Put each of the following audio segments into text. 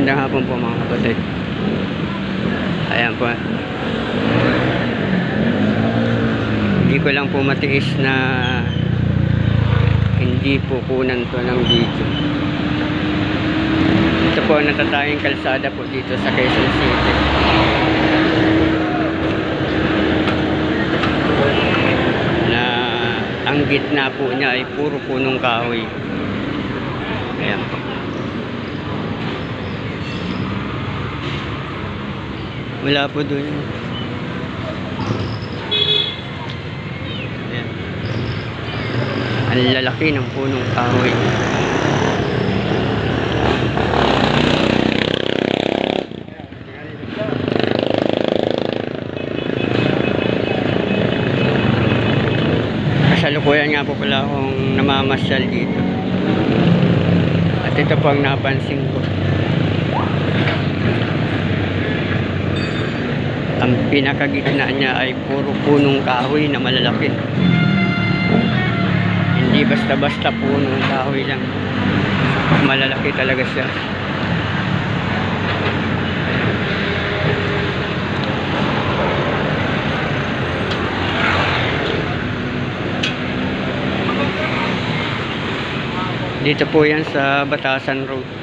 Magandang hapon po mga kapatid. Ayan po. Hindi ko lang po matiis na hindi po kunan to ng video. Ito po ang natatayang kalsada po dito sa Quezon City. Na ang gitna po niya ay puro punong kahoy. Ayan po. Wala po doon. Ayan. Ang lalaki ng punong kahoy. Kasalukuyan nga po pala akong namamasyal dito. At ito po ang napansin ko. Ang pinakagitna niya ay puro punong kahoy na malalaki. Hindi basta-basta punong kahoy lang. Malalaki talaga siya. Dito po yan sa Batasan Road.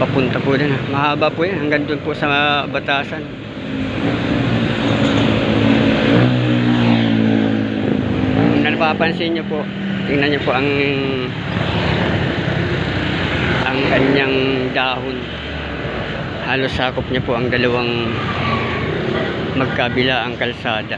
Papunta po din. Mahaba po yan. Hanggang doon po sa Batasan. Kung napapansin nyo po, tingnan nyo po ang ang kanyang dahon. Halos sakop niya po ang dalawang magkabila ang kalsada.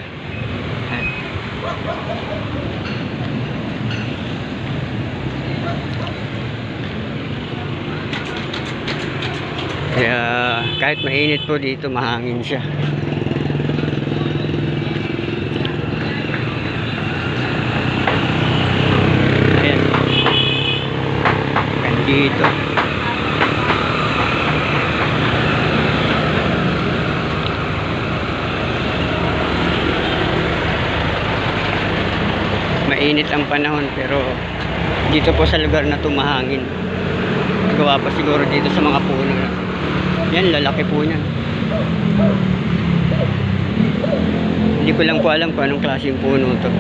Kaya kahit mainit po dito, mahangin siya. Ayan. Dito. Mainit ang panahon pero dito po sa lugar na tumahangin. Gawa pa siguro dito sa mga puno na. Yan, lalaki po niyan. Hindi ko lang po alam kung anong klaseng puno to.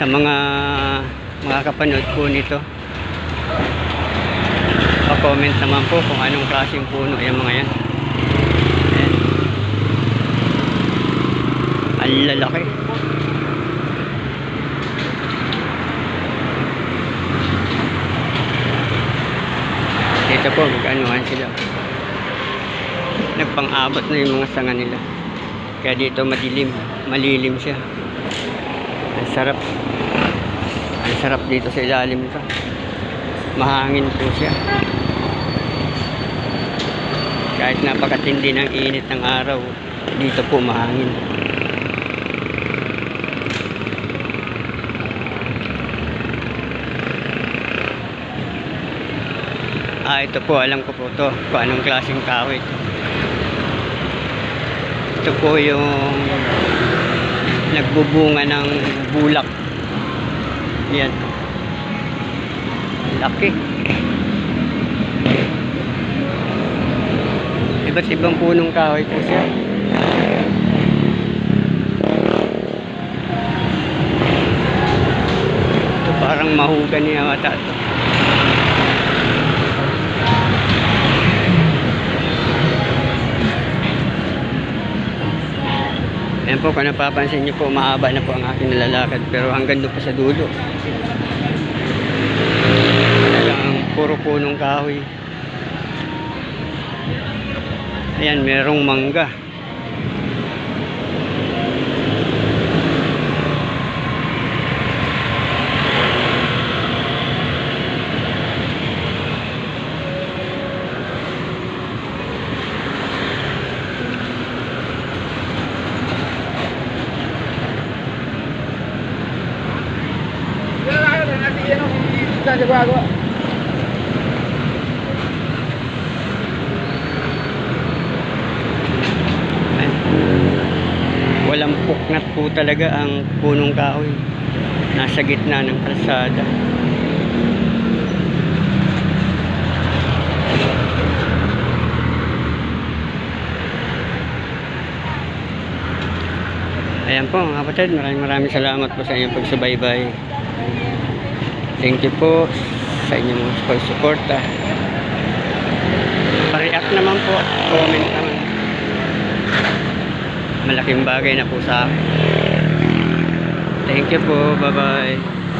Sa mga mga kapanood po nito, pa-comment naman po kung anong klaseng puno yung mga yan. Ang lalaki. Dito po, mag-anuhan sila. Nagpang-abot na yung mga sanga nila. Kaya dito madilim, malilim siya. Ang sarap. Ang sarap dito sa ilalim nito. Mahangin po siya. Kahit napakatindi ng init ng araw, dito po mahangin. Ah, ito po, alam ko po to kung anong klaseng kahoy ito. Ito po yung nagbubunga ng bulak. Yan. Laki. Iba't ibang punong kahoy po siya. Ito parang mahugan niya mata ito. Ayan po, kung napapansin niyo po, mahaba na po ang aking nalalakad. Pero hanggang doon pa sa dulo. Talagang puro punong kahoy. Ayan, merong mangga. Ayan. Walang puknat po talaga ang punong kahoy. Nasa gitna ng kalsada. Ayan po mga kapatid, maraming maraming salamat po sa inyong pagsubaybay. Thank you po sa inyong pagsuporta. Pa-react naman po at comment naman. Malaking bagay na po sa akin. Thank you po. Bye-bye.